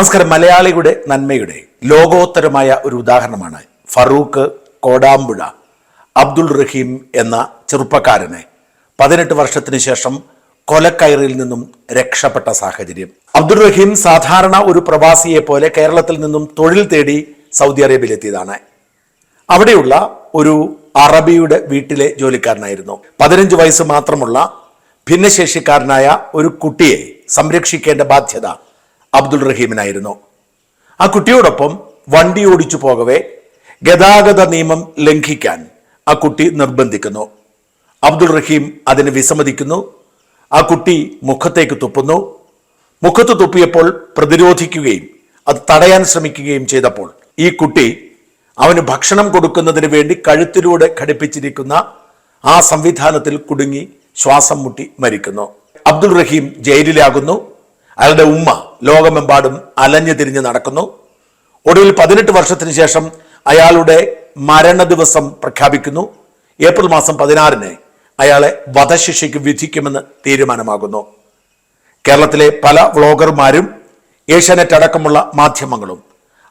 നമസ്കാരം. മലയാളിയുടെ നന്മയുടെ ലോകോത്തരമായ ഒരു ഉദാഹരണമാണ് ഫറൂഖ് കോടാമ്പുഴ അബ്ദുൾ റഹീം എന്ന ചെറുപ്പക്കാരനെ പതിനെട്ട് വർഷത്തിന് ശേഷം കൊലക്കയറിൽ നിന്നും രക്ഷപ്പെട്ട സാഹചര്യം. അബ്ദുൾ റഹീം സാധാരണ ഒരു പ്രവാസിയെ പോലെ കേരളത്തിൽ നിന്നും തൊഴിൽ തേടി സൗദി അറേബ്യയിലെത്തിയതാണ്. അവിടെയുള്ള ഒരു അറബിയുടെ വീട്ടിലെ ജോലിക്കാരനായിരുന്നു. പതിനഞ്ച് വയസ്സ് മാത്രമുള്ള ഭിന്നശേഷിക്കാരനായ ഒരു കുട്ടിയെ സംരക്ഷിക്കേണ്ട ബാധ്യത അബ്ദുൾ റഹീമിനായിരുന്നു. ആ കുട്ടിയോടൊപ്പം വണ്ടി ഓടിച്ചു പോകവേ ഗതാഗത നിയമം ലംഘിക്കാൻ ആ കുട്ടി നിർബന്ധിക്കുന്നു. അബ്ദുൾ റഹീം അതിന് വിസമ്മതിക്കുന്നു. ആ കുട്ടി മുഖത്തേക്ക് തുപ്പുന്നു. മുഖത്ത് തുപ്പിയപ്പോൾ പ്രതിരോധിക്കുകയും അത് തടയാൻ ശ്രമിക്കുകയും ചെയ്തപ്പോൾ ഈ കുട്ടി അവന് ഭക്ഷണം കൊടുക്കുന്നതിന് വേണ്ടി കഴുത്തിലൂടെ ഘടിപ്പിച്ചിരിക്കുന്ന ആ സംവിധാനത്തിൽ കുടുങ്ങി ശ്വാസം മുട്ടി മരിക്കുന്നു. അബ്ദുൾ റഹീം ജയിലിലാകുന്നു. അയാളുടെ ഉമ്മ ലോകമെമ്പാടും അലഞ്ഞു തിരിഞ്ഞ് നടക്കുന്നു. ഒടുവിൽ പതിനെട്ട് വർഷത്തിന് ശേഷം അയാളുടെ മരണ ദിവസം പ്രഖ്യാപിക്കുന്നു. ഏപ്രിൽ മാസം പതിനാറിന് അയാളെ വധശിക്ഷയ്ക്ക് വിധിക്കുമെന്ന് തീരുമാനമാകുന്നു. കേരളത്തിലെ പല വ്ളോഗർമാരും ഏഷ്യാനെറ്റ് അടക്കമുള്ള മാധ്യമങ്ങളും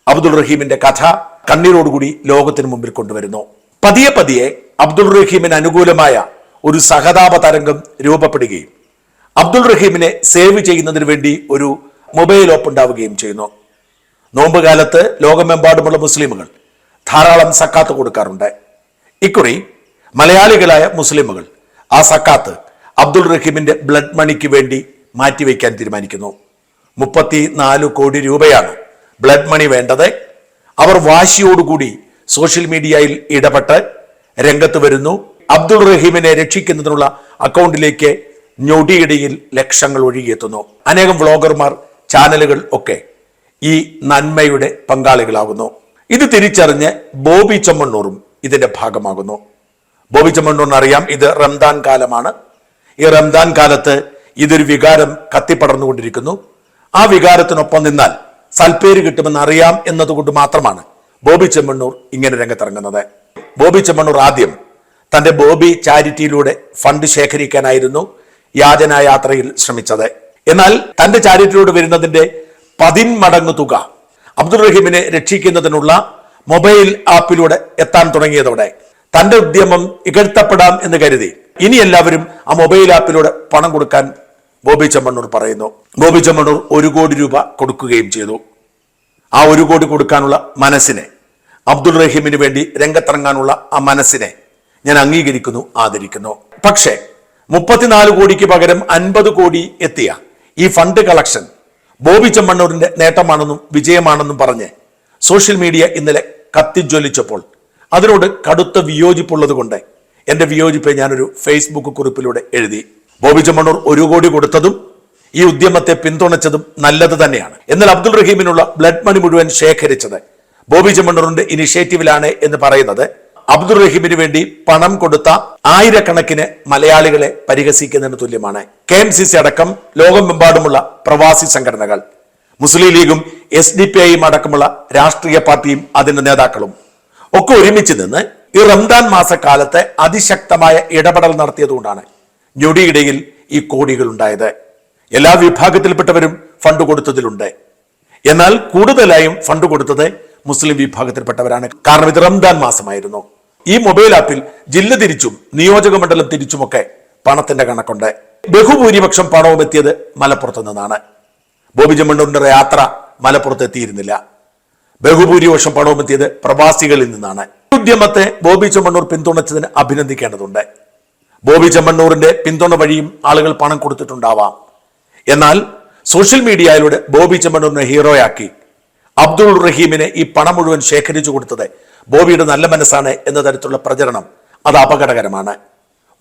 അബ്ദുൾ റഹീമിന്റെ കഥ കണ്ണീരോടുകൂടി ലോകത്തിന് മുമ്പിൽ കൊണ്ടുവരുന്നു. പതിയെ പതിയെ അബ്ദുൾ റഹീമിന് അനുകൂലമായ ഒരു സഹതാപ തരംഗം രൂപപ്പെടുകയും അബ്ദുൾ റഹീമിനെ സേവ് ചെയ്യുന്നതിന് വേണ്ടി ഒരു മൊബൈൽ ഓപ്പ് ഉണ്ടാവുകയും ചെയ്യുന്നു. നോമ്പ് കാലത്ത് ലോകമെമ്പാടുമുള്ള മുസ്ലിമുകൾ ധാരാളം സക്കാത്ത് കൊടുക്കാറുണ്ട്. ഇക്കുറി മലയാളികളായ മുസ്ലിമുകൾ ആ സക്കാത്ത് അബ്ദുൾ റഹീമിന്റെ ബ്ലഡ് മണിക്ക് വേണ്ടി മാറ്റിവെക്കാൻ തീരുമാനിക്കുന്നു. മുപ്പത്തി നാല് കോടി രൂപയാണ് ബ്ലഡ് മണി വേണ്ടത്. അവർ വാശിയോടുകൂടി സോഷ്യൽ മീഡിയയിൽ ഇടപെട്ട് രംഗത്ത് വരുന്നു. അബ്ദുൾ റഹീമിനെ രക്ഷിക്കുന്നതിനുള്ള അക്കൗണ്ടിലേക്ക് ഞൊടിയിടയിൽ ലക്ഷങ്ങൾ ഒഴുകിയെത്തുന്നു. അനേകം വ്ളോഗർമാർ ചാനലുകൾ ഒക്കെ ഈ നന്മയുടെ പങ്കാളികളാകുന്നു. ഇത് തിരിച്ചറിഞ്ഞ് ബോബി ചമ്മണ്ണൂറും ഇതിന്റെ ഭാഗമാകുന്നു. ബോബി ചമ്മണ്ണൂറിന് അറിയാം ഇത് റംദാൻ കാലമാണ്. ഈ റംദാൻ കാലത്ത് ഇതൊരു വികാരം കത്തിപ്പടർന്നുകൊണ്ടിരിക്കുന്നു. ആ വികാരത്തിനൊപ്പം നിന്നാൽ സൽപ്പേര് കിട്ടുമെന്ന് അറിയാം എന്നതുകൊണ്ട് മാത്രമാണ് ബോബി ചെമ്മണ്ണൂർ ഇങ്ങനെ രംഗത്തിറങ്ങുന്നത്. ബോബി ചെമ്മണ്ണൂർ ആദ്യം തന്റെ ബോബി ചാരിറ്റിയിലൂടെ ഫണ്ട് ശേഖരിക്കാനായിരുന്നു യാചനാ യാത്രയിൽ ശ്രമിച്ചത്. എന്നാൽ തന്റെ ചാരിറ്റിയിലൂടെ വരുന്നതിന്റെ പതിന്മടങ്ങ് തുക അബ്ദുൾ റഹീമിനെ രക്ഷിക്കുന്നതിനുള്ള മൊബൈൽ ആപ്പിലൂടെ എത്താൻ തുടങ്ങിയതോടെ തന്റെ ഉദ്യമം ഇകഴ്ത്തപ്പെടാം എന്ന് കരുതി. ഇനി എല്ലാവരും ആ മൊബൈൽ ആപ്പിലൂടെ പണം കൊടുക്കാൻ ബോബി ചെമ്മണ്ണൂർ പറയുന്നു. ബോബി ചെമ്മണ്ണൂർ ഒരു കോടി രൂപ കൊടുക്കുകയും ചെയ്തു. ആ ഒരു കോടി കൊടുക്കാനുള്ള മനസ്സിനെ അബ്ദുൾ റഹീമിന് വേണ്ടി രംഗത്തിറങ്ങാനുള്ള ആ മനസ്സിനെ ഞാൻ അംഗീകരിക്കുന്നു ആദരിക്കുന്നു. പക്ഷേ മുപ്പത്തിനാല് കോടിക്ക് പകരം അൻപത് കോടി എത്തിയ ഈ ഫണ്ട് കളക്ഷൻ ബോബി ചെമ്മണ്ണൂരിന്റെ നേട്ടമാണെന്നും വിജയമാണെന്നും പറഞ്ഞ് സോഷ്യൽ മീഡിയ ഇന്നലെ കത്തിജ്വലിച്ചപ്പോൾ അതിനോട് കടുത്ത വിയോജിപ്പുള്ളത് കൊണ്ട് എന്റെ വിയോജിപ്പെ ഞാനൊരു ഫേസ്ബുക്ക് കുറിപ്പിലൂടെ എഴുതി. ബോബി ചെമ്മണ്ണൂർ ഒരു കോടി കൊടുത്തതും ഈ ഉദ്യമത്തെ പിന്തുണച്ചതും നല്ലത് തന്നെയാണ്. എന്നാൽ അബ്ദുൾ റഹീമിനുള്ള ബ്ലഡ് മണി മുഴുവൻ ശേഖരിച്ചത് ബോബി ചെമ്മണ്ണൂറിന്റെ ഇനിഷ്യേറ്റീവിലാണ് എന്ന് പറയുന്നത്. അബ്ദുൾ റഹീമിന് വേണ്ടി പണം കൊടുത്ത ആയിരക്കണക്കിന് മലയാളികളെ പരിഹസിക്കുന്നതിന് തുല്യമാണ്. കെ എം സി സി അടക്കം ലോകമെമ്പാടുമുള്ള പ്രവാസി സംഘടനകൾ മുസ്ലിം ലീഗും എസ് ഡി പി ഐയും അടക്കമുള്ള രാഷ്ട്രീയ പാർട്ടിയും അതിന്റെ നേതാക്കളും ഒക്കെ ഒരുമിച്ച് നിന്ന് ഈ റംദാൻ മാസക്കാലത്ത് അതിശക്തമായ ഇടപെടൽ നടത്തിയതുകൊണ്ടാണ് ഞൊടിയിടയിൽ ഈ കോടികൾ ഉണ്ടായത്. എല്ലാ വിഭാഗത്തിൽപ്പെട്ടവരും ഫണ്ട് കൊടുത്തതിലുണ്ട്. എന്നാൽ കൂടുതലായും ഫണ്ട് കൊടുത്തത് മുസ്ലിം വിഭാഗത്തിൽപ്പെട്ടവരാണ്. കാരണം ഇത് റംദാൻ മാസമായിരുന്നു. ഈ മൊബൈൽ ആപ്പിൽ ജില്ല തിരിച്ചും നിയോജക മണ്ഡലം തിരിച്ചുമൊക്കെ പണത്തിന്റെ കണക്കുണ്ട്. ബഹുഭൂരിപക്ഷം പണവും എത്തിയത് മലപ്പുറത്ത് നിന്നാണ്. ബോബി ചെമ്മണ്ണൂരിന്റെ യാത്ര മലപ്പുറത്ത് എത്തിയിരുന്നില്ല. ബഹുഭൂരിപക്ഷം പണവും എത്തിയത് പ്രവാസികളിൽ നിന്നാണ്. ഉദ്യമത്തെ ബോബി ചെമ്മണ്ണൂർ പിന്തുണച്ചതിന് അഭിനന്ദിക്കേണ്ടതുണ്ട്. ബോബി ചെമ്മണ്ണൂറിന്റെ പിന്തുണ വഴിയും ആളുകൾ പണം കൊടുത്തിട്ടുണ്ടാവാം. എന്നാൽ സോഷ്യൽ മീഡിയയിലൂടെ ബോബി ചെമ്മണ്ണൂരിനെ ഹീറോയാക്കി അബ്ദുൾ റഹീമിനെ ഈ പണം മുഴുവൻ ശേഖരിച്ചു കൊടുത്തത് ബോബിയുടെ നല്ല മനസ്സാണ് എന്ന തരത്തിലുള്ള പ്രചരണം അത് അപകടകരമാണ്.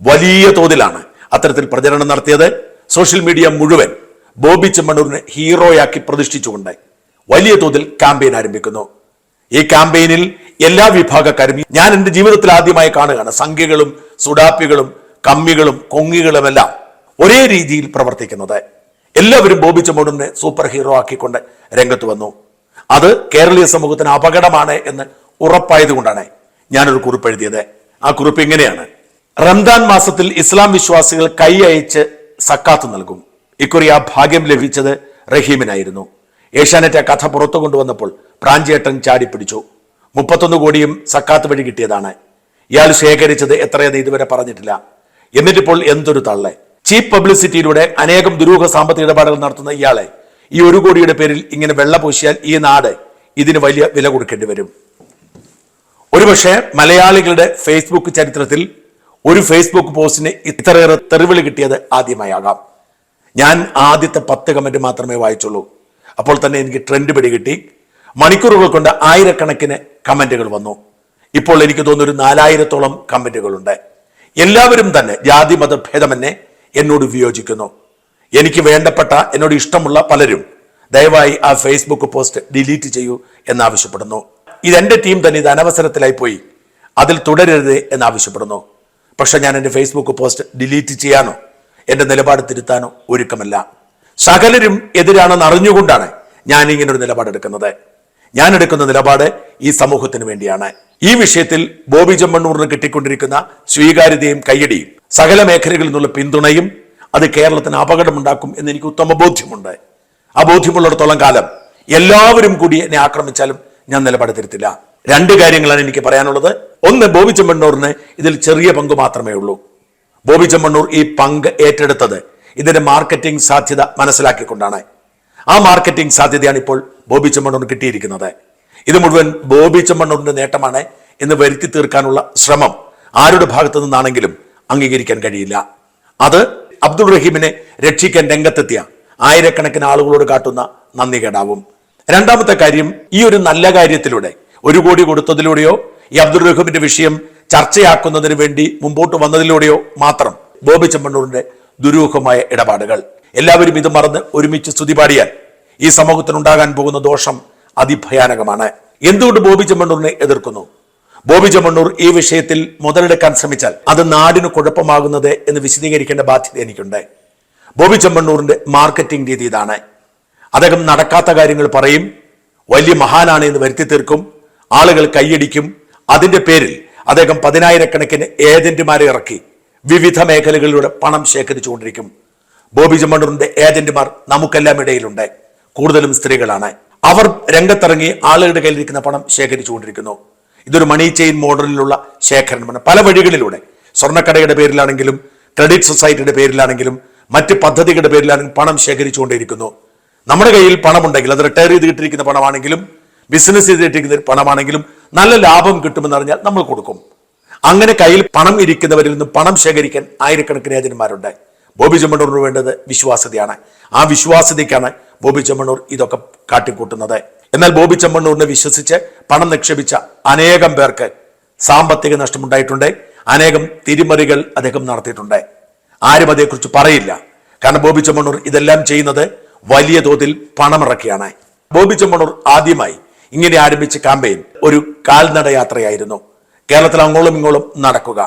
വലിയ തോതിലാണ് അത്തരത്തിൽ പ്രചരണം നടത്തിയത് സോഷ്യൽ മീഡിയ മുഴുവൻ. ബോബി ചെമ്മണ്ണൂരിനെ ഹീറോയാക്കി പ്രതിഷ്ഠിച്ചുകൊണ്ട് വലിയ തോതിൽ ക്യാമ്പയിൻ ആരംഭിക്കുന്നു. ഈ ക്യാമ്പയിനിൽ എല്ലാ വിഭാഗക്കാരും ഞാൻ എന്റെ ജീവിതത്തിൽ ആദ്യമായി കാണുകയാണ്. സംഖ്യകളും സുഡാപ്പികളും കമ്മികളും കൊങ്ങികളുമെല്ലാം ഒരേ രീതിയിൽ പ്രവർത്തിക്കുന്നത്. എല്ലാവരും ബോബി ചെമ്മണ്ണൂരിനെ സൂപ്പർ ഹീറോ ആക്കിക്കൊണ്ട് രംഗത്ത് വന്നു. അത് കേരളീയ സമൂഹത്തിന് അപകടമാണ് എന്ന് ഉറപ്പായതുകൊണ്ടാണ് ഞാനൊരു കുറിപ്പ് എഴുതിയത്. ആ കുറിപ്പ് ഇങ്ങനെയാണ്. റംദാൻ മാസത്തിൽ ഇസ്ലാം വിശ്വാസികൾ കൈ അയച്ച് സക്കാത്ത് നൽകും. ഇക്കുറി ആ ഭാഗ്യം ലഭിച്ചത് റഹീമിനായിരുന്നു. ഏഷ്യാനെറ്റ് ആ കഥ പുറത്തു കൊണ്ടുവന്നപ്പോൾ പ്രാഞ്ചേട്ടൻ ചാടിപ്പിടിച്ചു. മുപ്പത്തൊന്ന് കോടിയും സക്കാത്ത് വഴി കിട്ടിയതാണ്. ഇയാൾ ശേഖരിച്ചത് എത്രയെന്ന് ഇതുവരെ പറഞ്ഞിട്ടില്ല. എന്നിട്ടിപ്പോൾ എന്തൊരു തള്ളെ. ചീപ്പ് പബ്ലിസിറ്റിയിലൂടെ അനേകം ദുരൂഹ സാമ്പത്തിക ഇടപാടുകൾ നടത്തുന്ന ഇയാളെ. ഈ ഒരു കോടിയുടെ പേരിൽ ഇങ്ങനെ വെള്ള പൂശിയാൽ ഈ നാട് ഇതിന് വലിയ വില കൊടുക്കേണ്ടി വരും. ഒരുപക്ഷെ മലയാളികളുടെ ഫേസ്ബുക്ക് ചരിത്രത്തിൽ ഒരു ഫേസ്ബുക്ക് പോസ്റ്റിന് ഇത്രയേറെ തെറിവിളി കിട്ടിയത് ആദ്യമായാകാം. ഞാൻ ആദ്യത്തെ പത്ത് കമന്റ് മാത്രമേ വായിച്ചുള്ളൂ. അപ്പോൾ തന്നെ എനിക്ക് ട്രെൻഡ് പിടികിട്ടി മണിക്കൂറുകൾ കൊണ്ട് ആയിരക്കണക്കിന് കമന്റുകൾ വന്നു. ഇപ്പോൾ എനിക്ക് തോന്നുന്നു ഒരു നാലായിരത്തോളം കമന്റുകളുണ്ട്. എല്ലാവരും തന്നെ ജാതി മത ഭേദമെന്നെ എന്നോട് വിയോജിക്കുന്നു. എനിക്ക് വേണ്ടപ്പെട്ട എന്നോട് ഇഷ്ടമുള്ള പലരും ദയവായി ആ ഫേസ്ബുക്ക് പോസ്റ്റ് ഡിലീറ്റ് ചെയ്യൂ എന്നാവശ്യപ്പെടുന്നു. ഇതെന്റെ ടീം തന്നെ ഇത് അനവസരത്തിലായി പോയി. അതിൽ തുടരരുത് എന്നാവശ്യപ്പെടുന്നു. പക്ഷെ ഞാൻ എന്റെ ഫേസ്ബുക്ക് പോസ്റ്റ് ഡിലീറ്റ് ചെയ്യാനോ എന്റെ നിലപാട് തിരുത്താനോ ഒരുക്കമല്ല. സകലരും എതിരാണെന്ന് അറിഞ്ഞുകൊണ്ടാണ് ഞാൻ ഇങ്ങനെ ഒരു നിലപാടെടുക്കുന്നത് ഞാൻ എടുക്കുന്ന നിലപാട് ഈ സമൂഹത്തിന് വേണ്ടിയാണ്. ഈ വിഷയത്തിൽ ബോബി ചെമ്മണ്ണൂറിന് കിട്ടിക്കൊണ്ടിരിക്കുന്ന സ്വീകാര്യതയും കയ്യടിയും സകല മേഖലകളിൽ നിന്നുള്ള പിന്തുണയും അത് കേരളത്തിന് അപകടമുണ്ടാക്കും എന്ന് എനിക്ക് ഉത്തമ ബോധ്യമുണ്ട്. ആ ബോധ്യമുള്ളിടത്തോളം കാലം എല്ലാവരും കൂടി എന്നെ ആക്രമിച്ചാലും ഞാൻ നിലപാട് തിരുത്തില്ല. രണ്ട് കാര്യങ്ങളാണ് എനിക്ക് പറയാനുള്ളത്. ഒന്ന് ബോബി ചെമ്മണ്ണൂറിന് ഇതിൽ ചെറിയ പങ്ക് മാത്രമേ ഉള്ളൂ. ബോബി ചെമ്മണ്ണൂർ ഈ പങ്ക് ഏറ്റെടുത്തത് ഇതിന്റെ മാർക്കറ്റിംഗ് സാധ്യത മനസ്സിലാക്കിക്കൊണ്ടാണ്. ആ മാർക്കറ്റിംഗ് സാധ്യതയാണ് ഇപ്പോൾ ബോബി ചെമ്മണ്ണൂറിന് കിട്ടിയിരിക്കുന്നത്. ഇത് മുഴുവൻ ബോബി ചെമ്മണ്ണൂറിന്റെ നേട്ടമാണ് എന്ന് വരുത്തി തീർക്കാനുള്ള ശ്രമം ആരുടെ ഭാഗത്തു നിന്നാണെങ്കിലും അംഗീകരിക്കാൻ കഴിയില്ല. അത് അബ്ദുൾ റഹീമിനെ രക്ഷിക്കാൻ രംഗത്തെത്തിയ ആയിരക്കണക്കിന് ആളുകളോട് കാട്ടുന്ന നന്ദി കേടാവും രണ്ടാമത്തെ കാര്യം ഈ ഒരു നല്ല കാര്യത്തിലൂടെ ഒരു കോടി കൊടുത്തതിലൂടെയോ ഈ അബ്ദുൾ റഹീമിന്റെ വിഷയം ചർച്ചയാക്കുന്നതിന് വേണ്ടി മുമ്പോട്ട് വന്നതിലൂടെയോ മാത്രം ബോബി ചെമ്മണ്ണൂരിന്റെ ദുരൂഹമായ ഇടപാടുകൾ. എല്ലാവരും ഇത് മറന്ന് ഒരുമിച്ച് സ്തുതി പാടിയാൽ ഈ സമൂഹത്തിനുണ്ടാകാൻ പോകുന്ന ദോഷം അതിഭയാനകമാണ്. എന്തുകൊണ്ട് ബോബി ചെമ്മണ്ണൂരിനെ എതിർക്കുന്നു? ബോബി ചെമ്മണ്ണൂർ ഈ വിഷയത്തിൽ മുതലെടുക്കാൻ ശ്രമിച്ചാൽ അത് നാടിന് കുഴപ്പമാകുന്നത് എന്ന് വിശദീകരിക്കേണ്ട ബാധ്യത എനിക്കുണ്ട്. ബോബി ചെമ്മണ്ണൂറിന്റെ മാർക്കറ്റിംഗ് രീതി ഇതാണ്. അദ്ദേഹം നടക്കാത്ത കാര്യങ്ങൾ പറയും വലിയ മഹാനാണ് എന്ന് വരുത്തി തീർക്കും ആളുകൾ കൈയടിക്കും. അതിന്റെ പേരിൽ അദ്ദേഹം പതിനായിരക്കണക്കിന് ഏജന്റുമാരെ ഇറക്കി. വിവിധ മേഖലകളിലൂടെ പണം ശേഖരിച്ചുകൊണ്ടിരിക്കും. ബോബി ചെമ്മണ്ണൂറിന്റെ ഏജന്റുമാർ നമുക്കെല്ലാം ഇടയിലുണ്ട്. കൂടുതലും സ്ത്രീകളാണ്. അവർ രംഗത്തിറങ്ങി ആളുകളുടെ കയ്യിലിരിക്കുന്ന പണം ശേഖരിച്ചുകൊണ്ടിരിക്കുന്നു. ഇതൊരു മണി ചെയിൻ മോഡലിലുള്ള ശേഖരണമാണ്. പല വഴികളിലൂടെ. സ്വർണക്കടയുടെ പേരിലാണെങ്കിലും ക്രെഡിറ്റ് സൊസൈറ്റിയുടെ പേരിലാണെങ്കിലും മറ്റ് പദ്ധതികളുടെ പേരിലാണെങ്കിലും പണം ശേഖരിച്ചുകൊണ്ടേയിരിക്കുന്നു. നമ്മുടെ കയ്യിൽ പണമുണ്ടെങ്കിൽ അത് റിട്ടയർ ചെയ്ത് കിട്ടിയിരിക്കുന്ന പണമാണെങ്കിലും ബിസിനസ് ചെയ്തിട്ടിരിക്കുന്ന പണമാണെങ്കിലും നല്ല ലാഭം കിട്ടുമെന്ന് അറിഞ്ഞാൽ നമ്മൾ കൊടുക്കും. അങ്ങനെ കയ്യിൽ പണം ഇരിക്കുന്നവരിൽ നിന്ന് പണം ശേഖരിക്കാൻ ആയിരക്കണക്കിന് ഏജന്മാരുണ്ട് ബോബി ചെമ്മണ്ണൂറിന് വേണ്ടത് വിശ്വാസ്യതയാണ്. ആ വിശ്വാസ്യതയ്ക്കാണ് ബോബി ചെമ്മണ്ണൂർ ഇതൊക്കെ കാട്ടിക്കൂട്ടുന്നത്. എന്നാൽ ബോബി ചെമ്മണ്ണൂരിനെ വിശ്വസിച്ച് പണം നിക്ഷേപിച്ച അനേകം പേർക്ക് സാമ്പത്തിക നഷ്ടമുണ്ടായിട്ടുണ്ട്. അനേകം തിരിമറികൾ അദ്ദേഹം നടത്തിയിട്ടുണ്ട്. ആരും അതേക്കുറിച്ച് പറയില്ല. കാരണം ബോബി ചെമ്മണ്ണൂർ ഇതെല്ലാം ചെയ്യുന്നത് വലിയ തോതിൽ പണമിറക്കിയാണ്. ബോബി ചെമ്മണ്ണൂർ ആദ്യമായി ഇങ്ങനെ ആരംഭിച്ച കാമ്പയിൻ ഒരു കാൽനട യാത്രയായിരുന്നു. കേരളത്തിൽ അങ്ങോളം ഇങ്ങോളം നടക്കുക.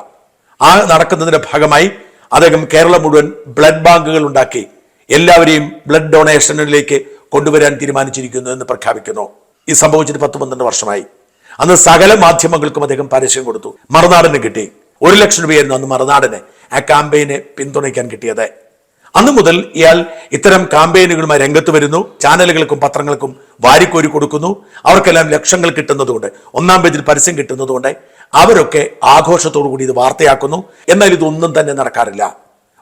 ആ നടക്കുന്നതിന്റെ ഭാഗമായി അദ്ദേഹം കേരളം മുഴുവൻ ബ്ലഡ് ബാങ്കുകൾ ഉണ്ടാക്കി. എല്ലാവരെയും ബ്ലഡ് ഡൊണേഷനിലേക്ക് കൊണ്ടുവരാൻ തീരുമാനിച്ചിരിക്കുന്നു എന്ന് പ്രഖ്യാപിക്കുന്നു. ഈ സംഭവിച്ചിട്ട് പത്ത് പന്ത്രണ്ട് വർഷമായി. അന്ന് സകല മാധ്യമങ്ങൾക്കും അദ്ദേഹം പരസ്യം കൊടുത്തു. മറുനാടന് കിട്ടി. ഒരു ലക്ഷം രൂപയായിരുന്നു അന്ന് മറുനാടന് ആ ക്യാമ്പയിനെ പിന്തുണയ്ക്കാൻ കിട്ടിയത്. അന്നു മുതൽ ഇയാൾ ഇത്തരം ക്യാമ്പയിനുകളുമായി രംഗത്ത് വരുന്നു. ചാനലുകൾക്കും പത്രങ്ങൾക്കും വാരിക്കോരി കൊടുക്കുന്നു. അവർക്കെല്ലാം ലക്ഷങ്ങൾ കിട്ടുന്നതുകൊണ്ട് ഒന്നാം പേജിൽ പരസ്യം കിട്ടുന്നതുകൊണ്ട് അവരൊക്കെ ആഘോഷത്തോടു കൂടി ഇത് വാർത്തയാക്കുന്നു. എന്നാൽ ഇതൊന്നും തന്നെ നടക്കാറില്ല.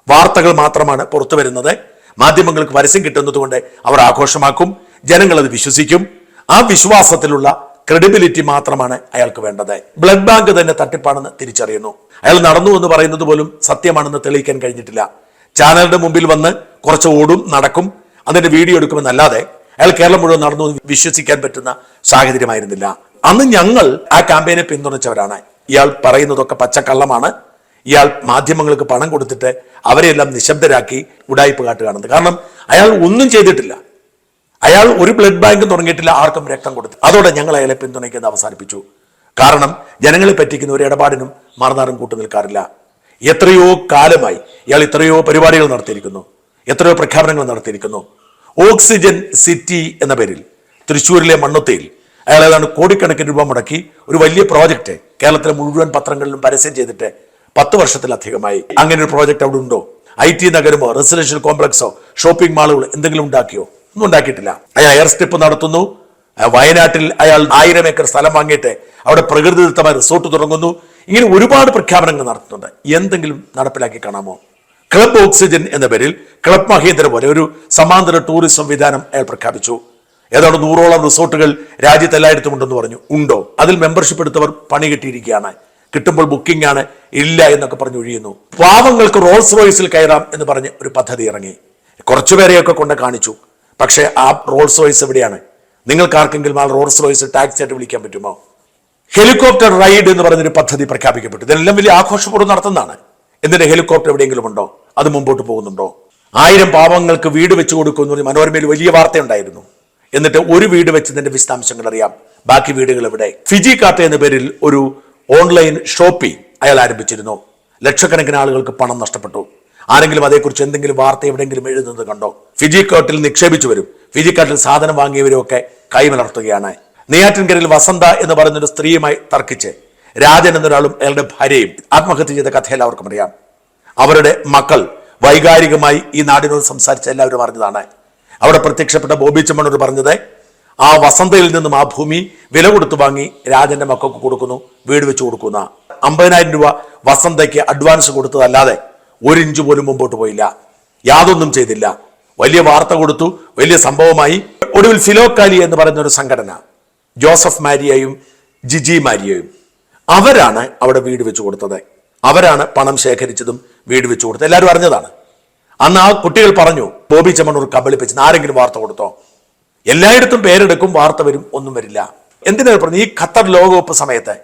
വാർത്തകൾ മാത്രമാണ് പുറത്തു വരുന്നത്. മാധ്യമങ്ങൾക്ക് പരസ്യം കിട്ടുന്നതുകൊണ്ട് അവർ ആഘോഷമാക്കും. ജനങ്ങൾ അത് വിശ്വസിക്കും. ആ വിശ്വാസത്തിലുള്ള ക്രെഡിബിലിറ്റി മാത്രമാണ് അയാൾക്ക് വേണ്ടത്. ബ്ലഡ് ബാങ്ക് തന്നെ തട്ടിപ്പാണെന്ന് തിരിച്ചറിയുന്നു. അയാൾ നടന്നു എന്ന് പറയുന്നത് പോലും സത്യമാണെന്ന് തെളിയിക്കാൻ കഴിഞ്ഞിട്ടില്ല. ചാനലിന്റെ മുമ്പിൽ വന്ന് കുറച്ച് ഓടും നടക്കും. അതിന്റെ വീഡിയോ എടുക്കുമെന്നല്ലാതെ അയാൾ കേരളം മുഴുവൻ നടന്നു വിശ്വസിക്കാൻ പറ്റുന്ന സാഹചര്യമായിരുന്നില്ല. അന്ന് ഞങ്ങൾ ആ ക്യാമ്പയിനെ പിന്തുണച്ചവരാണ്. ഇയാൾ പറയുന്നതൊക്കെ പച്ചക്കള്ളമാണ്. ഇയാൾ മാധ്യമങ്ങൾക്ക് പണം കൊടുത്തിട്ട് അവരെയെല്ലാം നിശബ്ദരാക്കി ഉടായ്പ കാട്ടുകയാണെന്ന്. കാരണം അയാൾ ഒന്നും ചെയ്തിട്ടില്ല. അയാൾ ഒരു ബ്ലഡ് ബാങ്ക് തുടങ്ങിയിട്ടില്ല ആർക്കും രക്തം കൊടുത്തു. അതോടെ ഞങ്ങൾ അയാളെ പിന്തുണയ്ക്കുന്നത് അവസാനിപ്പിച്ചു. കാരണം ജനങ്ങളെ പറ്റിക്കുന്ന ഒരു ഇടപാടിനും മറന്നാറും കൂട്ടു നിൽക്കാറില്ല എത്രയോ കാലമായി ഇയാൾ എത്രയോ പരിപാടികൾ നടത്തിയിരിക്കുന്നു. എത്രയോ പ്രഖ്യാപനങ്ങൾ നടത്തിയിരിക്കുന്നു. ഓക്സിജൻ സിറ്റി എന്ന പേരിൽ തൃശ്ശൂരിലെ മണ്ണുത്തയിൽ അയാൾ ഏതാണ് കോടിക്കണക്കിന് രൂപ മുടക്കി ഒരു വലിയ പ്രോജക്റ്റ് കേരളത്തിലെ മുഴുവൻ പത്രങ്ങളിലും പരസ്യം ചെയ്തിട്ട് പത്ത് വർഷത്തിലധികമായി. അങ്ങനെ ഒരു പ്രോജക്റ്റ് അവിടെ ഉണ്ടോ? ഐ ടി നഗരമോ റെസിഡൻഷ്യൽ കോംപ്ലക്സോ ഷോപ്പിംഗ് മാളുകൾ എന്തെങ്കിലും ഉണ്ടാക്കിയോ? ഒന്നും ഉണ്ടാക്കിയിട്ടില്ല. അയാൾ എയർ സ്ട്രിപ്പ് നടത്തുന്നു. വയനാട്ടിൽ അയാൾ ആയിരം ഏക്കർ സ്ഥലം വാങ്ങിയിട്ട് അവിടെ പ്രകൃതിദത്തമായ റിസോർട്ട് തുടങ്ങുന്നു. ഇങ്ങനെ ഒരുപാട് പ്രഖ്യാപനങ്ങൾ നടത്തുന്നുണ്ട്. എന്തെങ്കിലും നടപ്പിലാക്കി കാണാമോ? ക്ലബ് ഓക്സിജൻ എന്ന പേരിൽ ക്ലബ് മഹേന്ദ്ര പോലെ ഒരു സമാന്തര ടൂറിസം സംവിധാനം അയാൾ പ്രഖ്യാപിച്ചു. ഏതാണ്ട് നൂറോളം റിസോർട്ടുകൾ രാജ്യത്ത് എല്ലായിടത്തും ഉണ്ടെന്ന് പറഞ്ഞു. ഉണ്ടോ? അതിൽ മെമ്പർഷിപ്പ് എടുത്തവർ പണി കിട്ടിയിരിക്കുകയാണ്. കിട്ടുമ്പോൾ ബുക്കിംഗ് ആണ്. ഇല്ല എന്നൊക്കെ പറഞ്ഞു ഒഴിയുന്നു. പാവങ്ങൾക്ക് റോൾസ് റോയ്സിൽ കയറാം എന്ന് പറഞ്ഞ് ഒരു പദ്ധതി ഇറങ്ങി. കുറച്ചുപേരെയൊക്കെ കൊണ്ട് കാണിച്ചു. പക്ഷേ ആ റോൾസ് റോയ്സ് എവിടെയാണ്? നിങ്ങൾക്ക് ആർക്കെങ്കിലും ആ റോൾസ് റോയ്സ് ടാക്സി ആയിട്ട് വിളിക്കാൻ പറ്റുമോ? ഹെലികോപ്റ്റർ റൈഡ് എന്ന് പറഞ്ഞൊരു പദ്ധതി പ്രഖ്യാപിക്കപ്പെട്ടു. ഇതെല്ലാം വലിയ ആഘോഷപൂർവം നടത്തുന്നതാണ്. എന്നിട്ട് ഹെലികോപ്റ്റർ എവിടെയെങ്കിലും ഉണ്ടോ അത് മുമ്പോട്ട് പോകുന്നുണ്ടോ? ആയിരം പാവങ്ങൾക്ക് വീട് വെച്ച് കൊടുക്കുമെന്ന് മനോരമയിൽ വലിയ വാർത്തയുണ്ടായിരുന്നു. എന്നിട്ട് ഒരു വീട് വെച്ചതിന്റെ വിശദാംശങ്ങൾ അറിയാം. ബാക്കി വീടുകൾ എവിടെ? ഫിജി കാർട്ട് എന്ന പേരിൽ ഒരു ഓൺലൈൻ ഷോപ്പിംഗ് അയാൾ ആരംഭിച്ചിരുന്നു. ലക്ഷക്കണക്കിന് ആളുകൾക്ക് പണം നഷ്ടപ്പെട്ടു. ആരെങ്കിലും അതേക്കുറിച്ച് എന്തെങ്കിലും വാർത്ത എവിടെയെങ്കിലും എഴുതുന്നത് കണ്ടോ? ഫിജി കാർട്ടിൽ നിക്ഷേപിച്ചു വരും ഫിജി കാർട്ടിൽ സാധനം വാങ്ങിയവരും ഒക്കെ കൈമലർത്തുകയാണ്. നെയ്യാറ്റിൻകരയിൽ വസന്ത എന്ന് പറയുന്നൊരു സ്ത്രീയുമായി തർക്കിച്ച് രാജൻ എന്നൊരാളും അയാളുടെ ഭാര്യയും ആത്മഹത്യ ചെയ്ത കഥ എല്ലാവർക്കും അറിയാം. അവരുടെ മക്കൾ വൈകാരികമായി ഈ നാടിനോട് സംസാരിച്ച എല്ലാവരും അറിഞ്ഞതാണ്. അവിടെ പ്രത്യക്ഷപ്പെട്ട ബോബി ചെമ്മണ്ണൂർ പറഞ്ഞത് ആ വസന്തയിൽ നിന്നും ആ ഭൂമി വില കൊടുത്തു വാങ്ങി രാജന്റെ മക്കൾക്ക് കൊടുക്കുന്നു വീട് വെച്ച് കൊടുക്കുന്ന. അമ്പതിനായിരം രൂപ വസന്തയ്ക്ക് അഡ്വാൻസ് കൊടുത്തതല്ലാതെ ഒരു ഇഞ്ച് പോലും മുമ്പോട്ട് പോയില്ല. യാതൊന്നും ചെയ്തില്ല. വലിയ വാർത്ത കൊടുത്തു വലിയ സംഭവമായി. ഒടുവിൽ ഫിലോക്കാലി എന്ന് പറയുന്ന ഒരു സംഘടന ജോസഫ് മാരിയയും ജിജി മാരിയയും. അവരാണ് അവിടെ വീട് വെച്ച് കൊടുത്തത്. അവരാണ് പണം ശേഖരിച്ചതും വീട് വെച്ച് കൊടുത്തത്. എല്ലാവരും അറിഞ്ഞതാണ്. അന്ന് ആ കുട്ടികൾ പറഞ്ഞു ബോബി ചമ്മണൂർ കബളിപ്പിച്ച് ആരെങ്കിലും വാർത്ത കൊടുത്തോ? എല്ലായിടത്തും പേരെടുക്കും വാർത്ത വരും ഒന്നും വരില്ല. എന്തിനാണ് പറഞ്ഞു ഈ ഖത്തർ ലോകകപ്പ് സമയത്ത്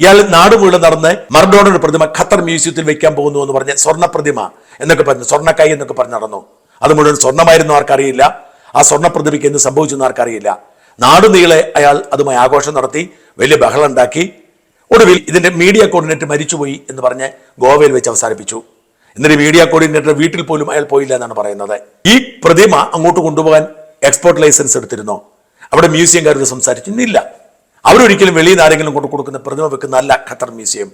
ഇയാൾ നാട് മുഴുവൻ നടന്ന് മർഡോണയുടെ പ്രതിമ ഖത്തർ മ്യൂസിയത്തിൽ വെക്കാൻ പോകുന്നു എന്ന് പറഞ്ഞ് സ്വർണ പ്രതിമ എന്നൊക്കെ പറഞ്ഞു സ്വർണക്കൈ എന്നൊക്കെ പറഞ്ഞു നടന്നു. അത് മുഴുവൻ സ്വർണമായിരുന്നു ആർക്കറിയില്ല. ആ സ്വർണ പ്രതിമയ്ക്ക് എന്ത് സംഭവിച്ചെന്ന് ആർക്കറിയില്ല. നാട് നീളെ അയാൾ അതുമായി ആഘോഷം നടത്തി വലിയ ബഹളം ഉണ്ടാക്കി. ഒടുവിൽ ഇതിന്റെ മീഡിയ കോർഡിനേറ്റർ മരിച്ചുപോയി എന്ന് പറഞ്ഞ് ഗോവയിൽ വെച്ച് അവസാനിപ്പിച്ചു. എന്നിട്ട് മീഡിയ കോർഡിനേറ്റർ വീട്ടിൽ പോലും അയാൾ പോയില്ല എന്നാണ് പറയുന്നത്. ഈ പ്രതിമ അങ്ങോട്ട് കൊണ്ടുപോകാൻ എക്സ്പോർട്ട് ലൈസൻസ് എടുത്തിരുന്നോ. അവിടെ മ്യൂസിയംകാരോട് സംസാരിച്ചിരുന്നില്ല അവരൊരിക്കലും വെളിയിൽ ആരെങ്കിലും കൊണ്ടു കൊടുക്കുന്ന പ്രതിമ വെക്കുന്നതല്ല ഖത്തർ മ്യൂസിയം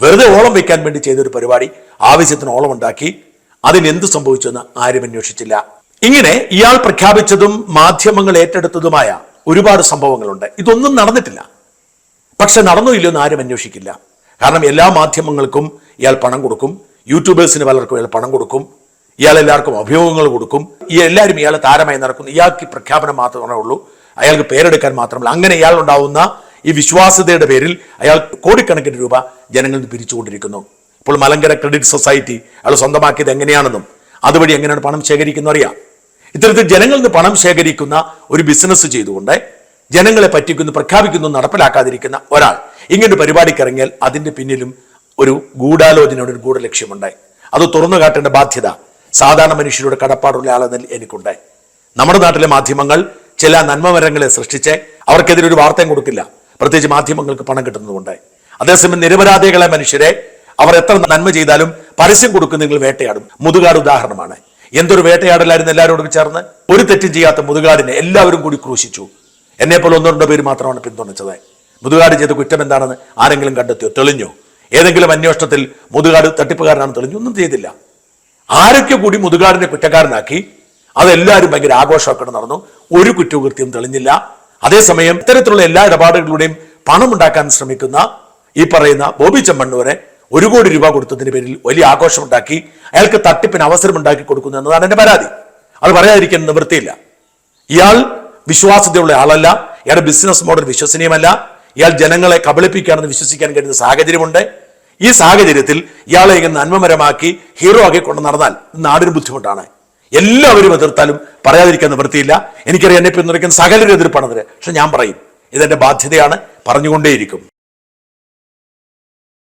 വെറുതെ ഓളം വെക്കാൻ വേണ്ടി ചെയ്തൊരു പരിപാടി ആവശ്യത്തിന് ഓളം ഉണ്ടാക്കി. അതിന് എന്ത് സംഭവിച്ചെന്ന് ആരും അന്വേഷിച്ചില്ല. ഇങ്ങനെ ഇയാൾ പ്രഖ്യാപിച്ചതും മാധ്യമങ്ങൾ ഏറ്റെടുത്തതുമായ ഒരുപാട് സംഭവങ്ങളുണ്ട്. ഇതൊന്നും നടന്നിട്ടില്ല. പക്ഷെ നടന്നോ ഇല്ലയോ എന്ന് ആരും അന്വേഷിക്കില്ല. കാരണം എല്ലാ മാധ്യമങ്ങൾക്കും ഇയാൾ പണം കൊടുക്കും. യൂട്യൂബേഴ്സിന് പലർക്കും ഇയാൾ പണം കൊടുക്കും. ഇയാൾ എല്ലാവർക്കും അഭിയോഗങ്ങൾ കൊടുക്കും. ഈ എല്ലാവരും ഇയാളെ താരമായി നടക്കുന്നു. ഇയാൾക്ക് പ്രഖ്യാപനം മാത്രമേ ഉള്ളൂ. അയാൾക്ക് പേരെടുക്കാൻ മാത്രമല്ല. അങ്ങനെ ഇയാൾ ഉണ്ടാവുന്ന ഈ വിശ്വാസ്യതയുടെ പേരിൽ അയാൾ കോടിക്കണക്കിന് രൂപ ജനങ്ങളിൽ നിന്ന് പിരിച്ചുകൊണ്ടിരിക്കുന്നു. ഇപ്പോൾ മലങ്കര ക്രെഡിറ്റ് സൊസൈറ്റി അയാൾ സ്വന്തമാക്കിയത് എങ്ങനെയാണെന്നും അതുവഴി എങ്ങനെയാണ് പണം ശേഖരിക്കുന്നത് അറിയാം ഇത്തരത്തിൽ ജനങ്ങളിൽ നിന്ന് പണം ശേഖരിക്കുന്ന ഒരു ബിസിനസ് ചെയ്തുകൊണ്ട് ജനങ്ങളെ പറ്റിക്കുന്നു പ്രഖ്യാപിക്കുന്നു നടപ്പിലാക്കാതിരിക്കുന്ന ഒരാൾ ഇങ്ങനെ പരിപാടിക്ക് ഇറങ്ങിയാൽ അതിന്റെ പിന്നിലും ഒരു ഗൂഢാലോചനയുടെ ഒരു ഗൂഢലക്ഷ്യമുണ്ട് അത് തുറന്നു കാട്ടേണ്ട ബാധ്യത സാധാരണ മനുഷ്യരുടെ കടപ്പാടുള്ള ആളെന്ന് എനിക്കുണ്ട് നമ്മുടെ നാട്ടിലെ മാധ്യമങ്ങൾ ചില നന്മമരങ്ങളെ സൃഷ്ടിച്ച് അവർക്കെതിരെ ഒരു വാർത്തയും കൊടുക്കില്ല. പ്രത്യേകിച്ച് മാധ്യമങ്ങൾക്ക് പണം കിട്ടുന്നതുകൊണ്ട് അതേസമയം നിരപരാധികളെ മനുഷ്യരെ അവർ എത്ര നന്മ ചെയ്താലും പരസ്യം കൊടുക്കുന്നെങ്കിൽ വേട്ടയാടും. മുതുകാട് ഉദാഹരണമാണ്. എന്തൊരു വേട്ടയാടലായിരുന്നു എല്ലാവരോടും ചേർന്ന്? ഒരു തെറ്റും ചെയ്യാത്ത മുതുകാടിനെ എല്ലാവരും കൂടി ക്രൂശിച്ചു. എന്നെ പോലെ ഒന്നോ രണ്ടോ പേര് മാത്രമാണ് പിന്തുണച്ചത്. മുതുകാട് ചെയ്ത കുറ്റം എന്താണെന്ന് ആരെങ്കിലും കണ്ടെത്തിയോ? തെളിഞ്ഞോ? ഏതെങ്കിലും അന്വേഷണത്തിൽ മുതുകാട് തട്ടിപ്പുകാരനാണ് തെളിഞ്ഞു? ഒന്നും ചെയ്തില്ല. ആരൊക്കെ കൂടി മുതുകാടിനെ കുറ്റക്കാരനാക്കി? അതെല്ലാവരും ഭയങ്കര ആഘോഷമൊക്കെ നടന്നു. ഒരു കുറ്റകൃത്യം തെളിഞ്ഞില്ല. അതേസമയം ഇത്തരത്തിലുള്ള എല്ലാ ഇടപാടുകളുടെയും പണമുണ്ടാക്കാൻ ശ്രമിക്കുന്ന ഈ പറയുന്ന ബോബി ചെമ്മണ്ണൂരെ ഒരു കോടി രൂപ കൊടുത്തതിന്റെ പേരിൽ വലിയ ആഘോഷമുണ്ടാക്കി അയാൾക്ക് തട്ടിപ്പിന് അവസരം ഉണ്ടാക്കി കൊടുക്കുന്നു എന്നതാണ് എന്റെ പരാതി. അത് പറയാതിരിക്കാൻ നിവൃത്തിയില്ല. ഇയാൾ വിശ്വാസ്യതയുള്ള ആളല്ല ഇയാളുടെ ബിസിനസ് മോഡൽ വിശ്വസനീയമല്ല ഇയാൾ ജനങ്ങളെ കബളിപ്പിക്കുകയാണെന്ന് വിശ്വസിക്കാൻ കഴിയുന്ന സാഹചര്യമുണ്ട്. ഈ സാഹചര്യത്തിൽ ഇയാളെ ഇങ്ങനെ നന്മമരമാക്കി ഹീറോ ആക്കി കൊണ്ട് നടന്നാൽ നാടിന് ബുദ്ധിമുട്ടാണ്. എല്ലാവരും എതിർത്താലും പറയാതിരിക്കാൻ നിവൃത്തിയില്ല. എനിക്കറിയാം എന്നെ പിന്തുണയ്ക്കുന്ന സകലരും എതിർപ്പാണെന്നതിന് പക്ഷെ ഞാൻ പറയും ഇതെന്റെ ബാധ്യതയാണ് പറഞ്ഞുകൊണ്ടേയിരിക്കും.